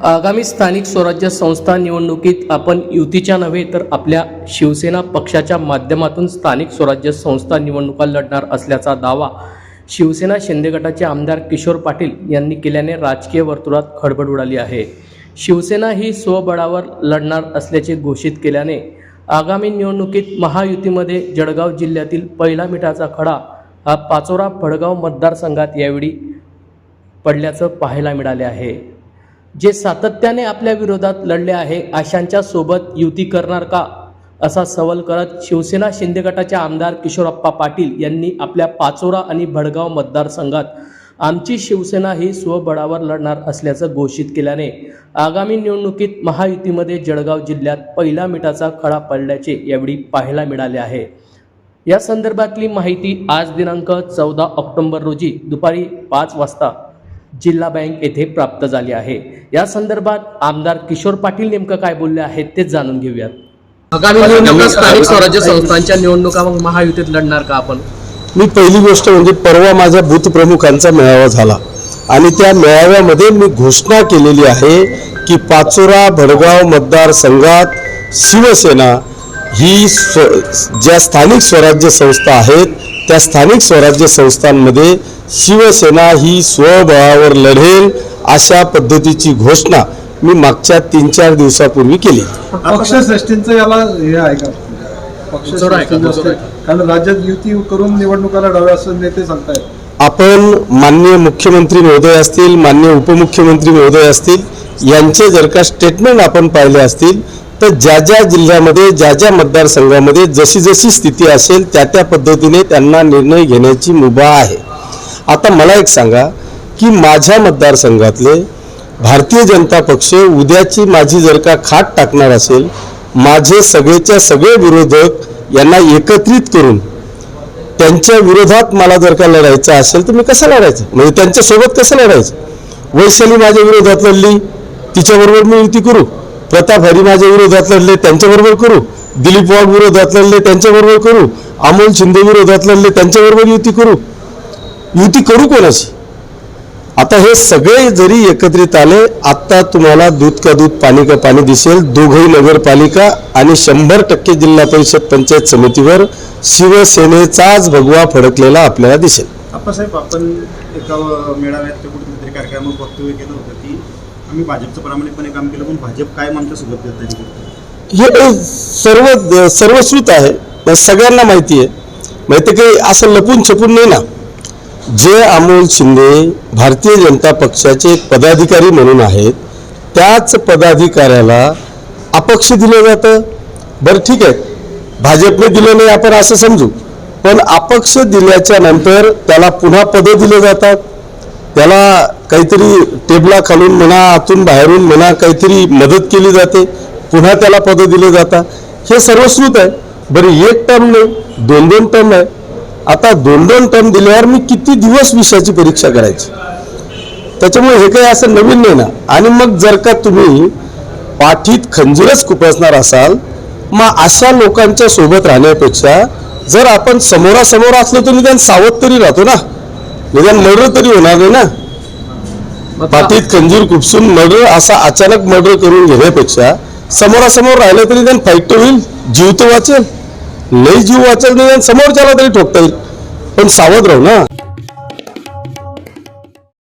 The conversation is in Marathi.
आगामी स्थानिक स्वराज्य संस्था निवडणुकीत आपण युतीच्या नव्हे तर आपल्या शिवसेना पक्षाच्या माध्यमातून स्थानिक स्वराज्य संस्था निवडणुका लढणार असल्याचा दावा शिवसेना शिंदे गटाचे आमदार किशोर पाटील यांनी केल्याने राजकीय वर्तुळात खळबळ उडाली आहे. शिवसेना ही स्वबळावर लढणार असल्याचे घोषित केल्याने आगामी निवडणुकीत महायुतीमध्ये जळगाव जिल्ह्यातील पहिला मिठाचा खडा हा पाचोरा फडगाव मतदारसंघात यावेळी पडल्याचं पाहायला मिळाले आहे. जे सातत्याने आपल्या विरोधात लढले आहे अशांच्या सोबत युती करणार का? असा सवाल करत शिवसेना शिंदे गटाचे आमदार किशोरप्पा पाटील यांनी आपल्या पाचोरा आणि भडगाव मतदारसंघात आमची शिवसेना ही स्वबळावर लढणार असल्याचं घोषित केल्याने आगामी निवडणुकीत महायुतीमध्ये जळगाव जिल्ह्यात पहिला मिठाचा खडा पडल्याचे यावेळी पाहायला मिळाले आहे. या संदर्भातली माहिती आज दिनांक चौदा ऑक्टोंबर रोजी दुपारी पाच वाजता जिल्हा बँक येथे प्राप्त झाली आहे. या संदर्भात आमदार किशोर पाटील नेमकं काय बोलले आहेत ते जाणून घेऊयात. आगामी निवडणुका स्थानिक स्वराज्य संस्थांच्या निवडणुका मग महायुतीत लढणार का आपण? मी पहिली गोष्ट म्हणजे परवा माझ्या बूथ प्रमुखांचा मेळावा झाला. आणि त्या मेळाव्यामध्ये मी घोषणा केलेली आहे की पाचोरा भडगाव मतदारसंघात शिवसेना ही स्व ज्या स्थानिक स्वराज्य संस्था आहेत त्या स्थानिक स्वराज्य संस्थांमध्ये शिवसेना ही स्वबळावर लढेल अशा पद्धतीची घोषणा मी मागच्या तीन चार दिवसापूर्वी केली. पक्षश्रेष्ठींचं याला हे आहे का. कारण राज्यात युती करून निवडणुका लढाव्या असं नेते सांगतायत. आपण माननीय मुख्यमंत्री महोदय असतील माननीय उपमुख्यमंत्री महोदय असतील यांचे जर का स्टेटमेंट आपण पाहिले असतील तर ज्या ज्या जिल्ह्यामध्ये ज्या ज्या मतदारसंघामध्ये जशी जशी स्थिती असेल त्या त्या पद्धतीने त्यांना निर्णय घेण्याची मुभा आहे. आता मला एक सांगा की माझ्या मतदारसंघातले भारतीय जनता पक्ष उद्याची माझी जर का खाट टाकणार असेल माझे सगळेच्या सगळे विरोधक यांना एकत्रित करून त्यांच्या विरोधात मला जर का लढायचं असेल तर मी कसं लढायचं? म्हणजे त्यांच्यासोबत कसं लढायचं? वैशाली माझ्या विरोधात लढली तिच्याबरोबर मी युती करू. प्रताप हरी विरोधात लढले त्यांच्याबरोबर करू. दिलीप वाघ विरोधात लढले त्यांच्याबरोबर करू. अमोल शिंदे विरोधात लढले त्यांच्याबरोबर युती करू. युती करू कोणाशी आता हे सगळे जरी एकत्रित आले आत्ता तुम्हाला दूध का दूध पाणी का पाणी दिसेल. दोघही नगरपालिका आणि शंभर टक्के जिल्हा परिषद पंचायत समितीवर शिवसेनेचाच भगवा फडकलेला आपल्याला दिसेल. आपण एका मेळाव्यात कुठेतरी कार्यक्रमात वक्तव्य केलं होतं की आम्ही भाजपचं प्रामाणिकपणे काम केलं पण भाजप कायम आमच्यासोबत हे सर्व सर्वश्रुत आहे पण सगळ्यांना माहिती आहे. माहिती काही असं लपून छपून नाही ना. जे अमोल शिंदे भारतीय जनता पक्षाचे पदाधिकारी म्हणून आहेत त्याच पदाधिकाऱ्याला अपक्ष दिलं जातं. बरं ठीक आहे. भाजपने दिलं नाही आपण असं समजू. पण अपक्ष दिल्याच्या नंतर त्याला पुन्हा पदं दिले जातात. त्याला काहीतरी टेबला खालून म्हणा आतून बाहेरून म्हणा काहीतरी मदत केली जाते पुन्हा त्याला पदं दिले जातात. हे सर्वश्रुत आहे. बरं एक टर्म नाही दोन दोन टर्म आहे. आता दोन दोन टर्म दिल्यावर मी किती दिवस विषयाची परीक्षा करायची? त्याच्यामुळे हे काही असं नवीन नाही ना. आणि मग जर का तुम्ही पाठीत खंजीरच खुपसणार असाल मग अशा लोकांच्या सोबत राहण्यापेक्षा जर आपण समोरासमोर असलो तर निदान सावध तरी राहतो ना. निदान मर्डर तरी होणार नाही ना. पाठीत खंजीर खुपसून मर्डर असा अचानक मर्डर करून घेण्यापेक्षा समोरासमोर राहिलं तरी त्यांना फाईट तर होईल. जीव तर वाचेल. लई जीव वाचेल नाही समोरच्याला तरी ठोकता येईल. पण सावध राहू ना.